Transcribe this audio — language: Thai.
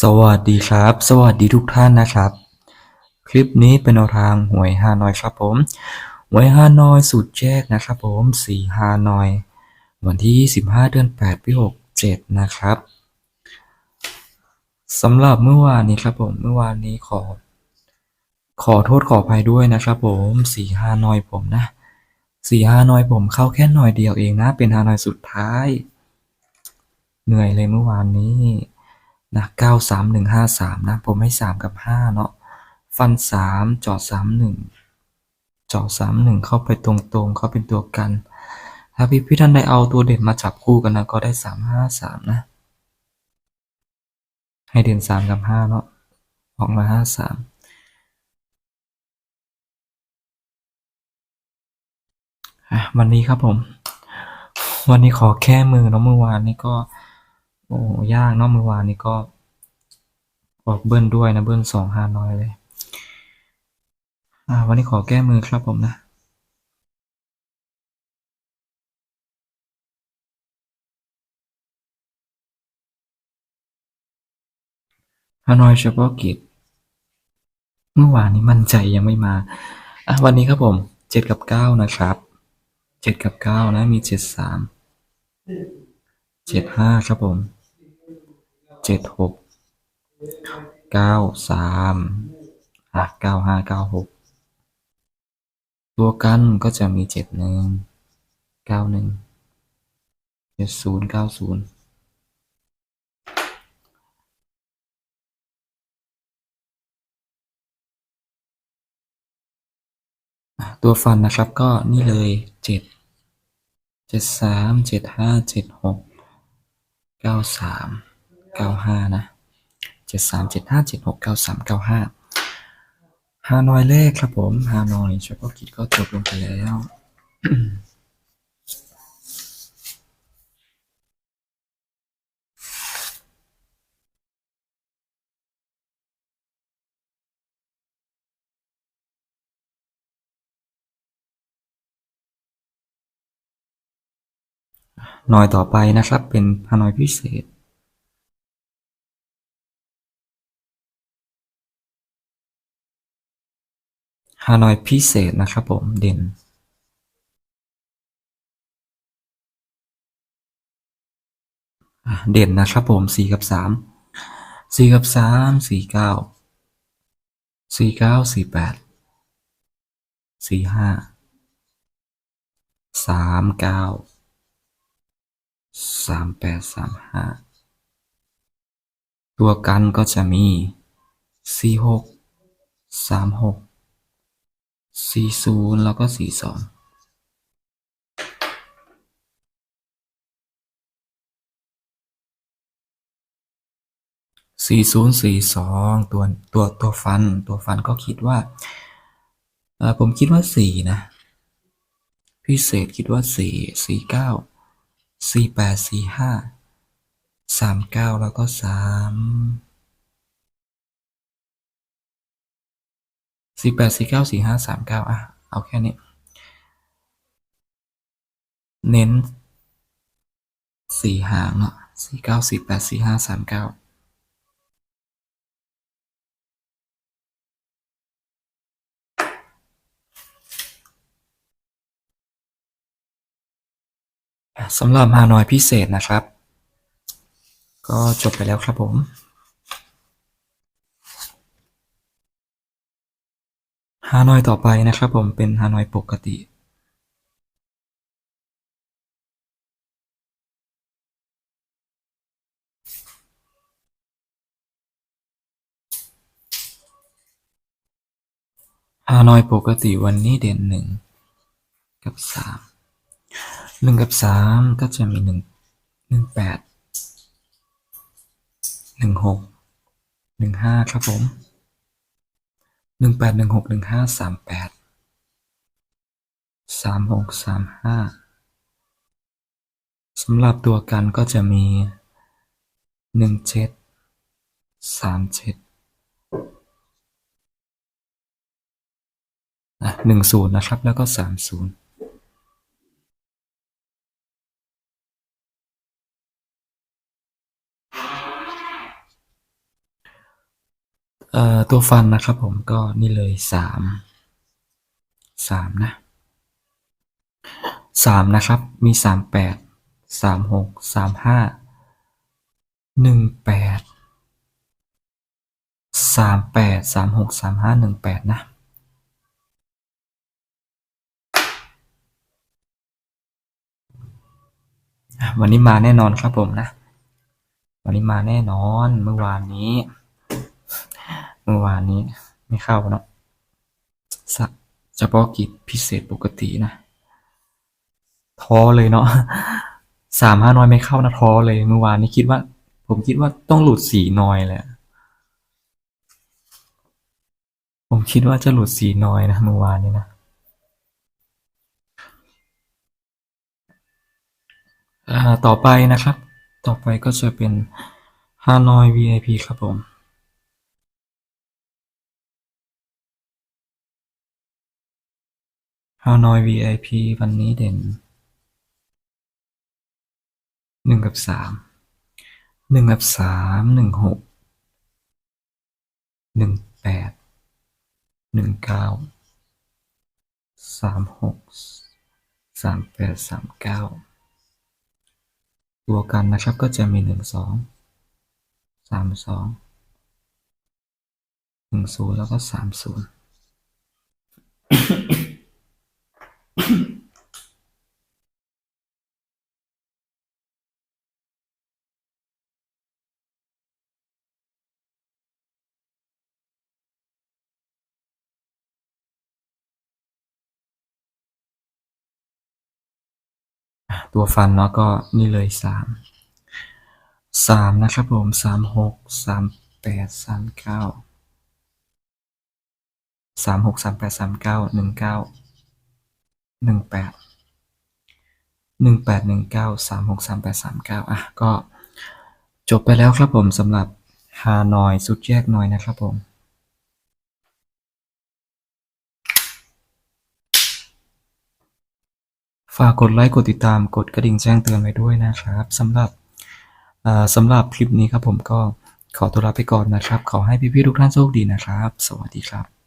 สวัสดีครับ สวัสดีทุกท่านนะครับ คลิปนี้เป็นแนวทางหวยฮานอยครับผม หวยฮานอยสูตรแยกนะครับผมสี่ฮานอย วันที่ 25 เดือน8ปี67 นะครับสำหรับเมื่อวานนี้ครับผมเมื่อวานนี้ขอ ขอโทษขออภัยด้วยนะครับผมสี่ฮานอยผมนะสี่ฮานอยผมเข้าแค่หน่อยเดียวเองนะ เป็นฮานอยสุดท้าย เหนื่อยเลยเมื่อวานนี้ นะเก้าสามหนึ่งห้าสามนะ ผมให้สามกับห้าเนาะ ฟันสามจาะสามหนึ่งจาะสามหนึ่งเข้าไปตรงๆ เข้าเป็นตัวกัน ถ้าพี่พี่ท่านได้เอาตัวเด่นมาจับคู่กันนะ ก็ได้สามห้าสามนะ ให้เด่นสามกับห้าเนาะ ออกมาห้าสามวันนี้ครับผม วันนี้ขอแค่มือเนาะเมื่อวานนี้ก็ โอ้ยากเนาะเมื่อวานนี้ก็ออกเบิ้ลด้วยนะเบิ้ลสองห้าน้อยเลย อ่า วันนี้ขอแก้มือครับผมนะฮานอยเฉพาะกิจ เมื่อวานนี้มั่นใจยังไม่มา อะวันนี้ครับผมเจ็ดกับเก้านะครับเจ็ดกับเก้านะมีเจ็ดสามเจ็ดห้าครับผม เจ็ดหกเก้าสามอะเก้าห้าเก้าหกตัวกันก็จะมีเจ็ดหนึ่งเก้าหนึ่งเจ็ดศูนย์เก้าศูนย์ตัวฟันนะครับก็นี่เลยเจ็ดเจ็ดสามเจ็ดห้าเจ็ดหกเก้าสาม เก้าห้านะเจ็ดสามเจ็ดห้าเจ็ดหกเก้าสามเก้าห้าฮานอยเลขครับผมฮานอยเฉพาะกิจก็จบลงไปแล้วหน่อยต่อไปนะครับเป็นฮานอยพิเศษ ฮานอยพิเศษนะครับผม เด่นเด่นนะครับผมสี่กับสามสี่กับสามสี่เก้าสี่เก้าสี่แปดสี่ห้าสามเก้าสามแปดสามห้าตัวกันก็จะมีสี่หกสามหก สี่ศูนย์แล้วก็สี่สองสี่ศูนย์สี่สองตัวตัวตัวฟันตัวฟันก็คิดว่าเออผมคิดว่าสี่นะ พิเศษคิดว่าสี่สี่เก้าสี่แปดสี่ห้าสามเก้าแล้วก็สาม สี่แปดสี่เก้าสี่ห้าสามเก้าอะ เอาแค่นี้ เน้นสี่หางอะสี่เก้าสี่แปดสี่ห้าสามเก้าสำหรับฮานอยพิเศษนะครับ ก็จบไปแล้วครับผม ฮานอยต่อไปนะครับผมเป็นฮานอยปกติฮานอยปกติวันนี้เด่นหนึ่งกับสามหนึ่งกับสามก็จะมีหนึ่งหนึ่งแปดหนึ่งหกหนึ่งห้าครับผม หนึ่งแปดหนึ่งหกหนึ่งห้าสามแปดสามหกสามห้าสำหรับตัวกันก็จะมีหนึ่งเจ็ดสามเจ็ดหนึ่งศูนย์นะครับ แล้วก็สามศูนย์ ตัวฟันนะครับผมก็นี่เลยสามสามนะสามนะครับมีสามแปดสามหกสามห้าหนึ่งแปดสามแปดสามหกสามห้าหนึ่งแปดนะอะวันนี้มาแน่นอนครับผมนะ วันนี้มาแน่นอนเมื่อวานนี้ เมื่อวานนี้ไม่เข้าเนาะสะเฉพาะกิจพิเศษปกตินะท้อเลยเนาะสามห้าน้อยไม่เข้านะท้อเลยเมื่อวานนี้คิดว่า ผมคิดว่าต้องหลุดสีน้อยแหละผมคิดว่าจะหลุดสีน้อยนะเมื่อวานนี้นะต่อไปนะครับ ต่อไปก็จะเป็นฮานอย VIP ครับผม ฮานอย VIP วันนี้เด่นหนึ่งกับสามหนึ่งกับสามหนึ่งหกหนึ่งแปดหนึ่งเก้าสามหกสามแปดสามเก้าตัวกันนะครับก็จะมีหนึ่งสองสามสองหนึ่งศูนย์แล้วก็สามศูนย์ ตัวฟันเนาะก็นี่เลยสามสามนะครับผมสามหกสามแปดสามเก้าสามหกสามแปดสามเก้าหนึ่งเก้า หนึ่งแปดหนึ่งแปดหนึ่งเก้าสามหกสามแปดสามเก้าอะก็จบไปแล้วครับผมสำหรับฮานอยสุดแยกหน่อยนะครับผมฝากกดไลค์กดติดตามกดกระดิ่งแจ้งเตือนไว้ด้วยนะครับสำหรับสำหรับคลิปนี้ครับผมก็ขอตัวลาไปก่อนนะครับ ขอให้พี่ๆทุกท่านโชคดีนะครับ สวัสดีครับ